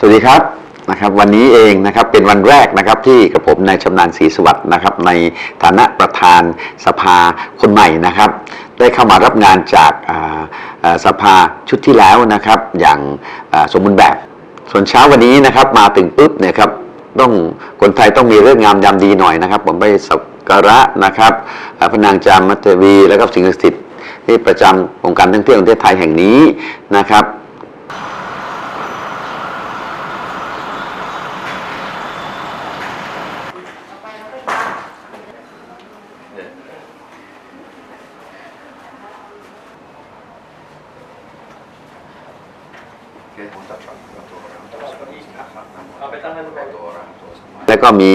สวัสดีครับนะครับวันนี้เองนะครับเป็นวันแรกนะครับที่กับผมนายชำนาญศรีสวัสดิ์นะครับในฐานะประธานสภาคนใหม่นะครับ ได้เข้ามารับงานจากสภาชุดที่แล้วนะครับอย่างสมบูรณ์แบบ ส่วนเช้าวันนี้นะครับมาถึงปุ๊บเนี่ยครับต้องคนไทยต้องมีเรื่องงามยามดีหน่อยนะครับ ผมไปสักการะนะครับพระนางจามมัตเทวี แล้วก็สิ่งศักดิ์สิทธิ์ที่ประจำองค์การท่องเที่ยวประเทศไทยแห่งนี้นะครับ เอาไปตั้งให้ลูกไป แล้วก็มี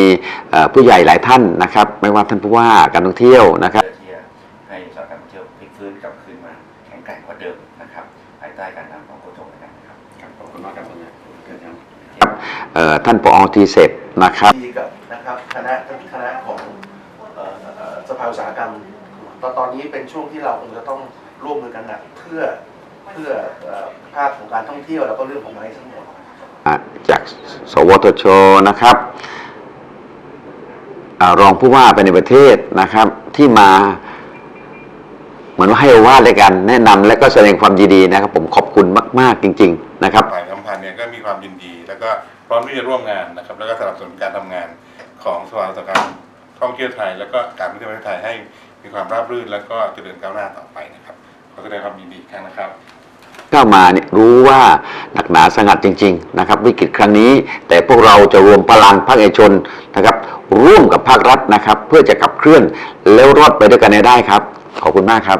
เอ่อผู้ใหญ่หลายท่านนะครับ ไม่ว่าท่านผู้ว่าการท่องเที่ยวนะครับเพื่อที่จะให้อุตสาหกรรมท่องเที่ยวพลิกฟื้นกลับคืนมาแข็งแกร่งกว่าเดิมนะครับภายใต้การนำของโคชงแล้วกันนะครับครับขอบคุณมากครับท่านนายเกิดยังเอ่อท่านปอทีเสร็จนะครับดีกับนะครับคณะทั้งคณะของเอ่อเอ่อสภาอุตสาหกรรมตอนตอนนี้เป็นช่วงที่เราคงจะต้องร่วมมือกันหนักเพื่อ เพื่อเอ่อภาพของการท่องเที่ยวแล้วก็เรื่องของไม้ทั้งหมดจากสวทชนะครับอารองผู้ว่าไปในประเทศนะครับ ที่มาเหมือนว่าให้โอวาทเลยกัน แนะนำและก็แสดงความยินดีนะครับ ผมขอบคุณมาก ๆ จริง ๆ นะครับฝ่ายสัมพันธ์เนี่ยก็มีความยินดี แล้วก็พร้อมที่จะร่วมงานนะครับ แล้วก็สนับสนุนการทำงานของสภาอุตสาหกรรมท่องเที่ยวไทย แล้วก็การท่องเที่ยวประเทศไทยให้มีความราบรื่น แล้วก็เจริญก้าวหน้าต่อไปนะครับขอแสดงความยินดีอีกครั้งนะครับ เข้ามาเนี่ยรู้ว่าหนักหนาสงัดจริง ๆ นะครับ วิกฤตครั้งนี้ แต่พวกเราจะรวมพลังภาคเอกชนนะครับ ร่วมกับภาครัฐนะครับ เพื่อจะขับเคลื่อนแล้วรอดไปด้วยกันได้ครับ ขอบคุณมากครับ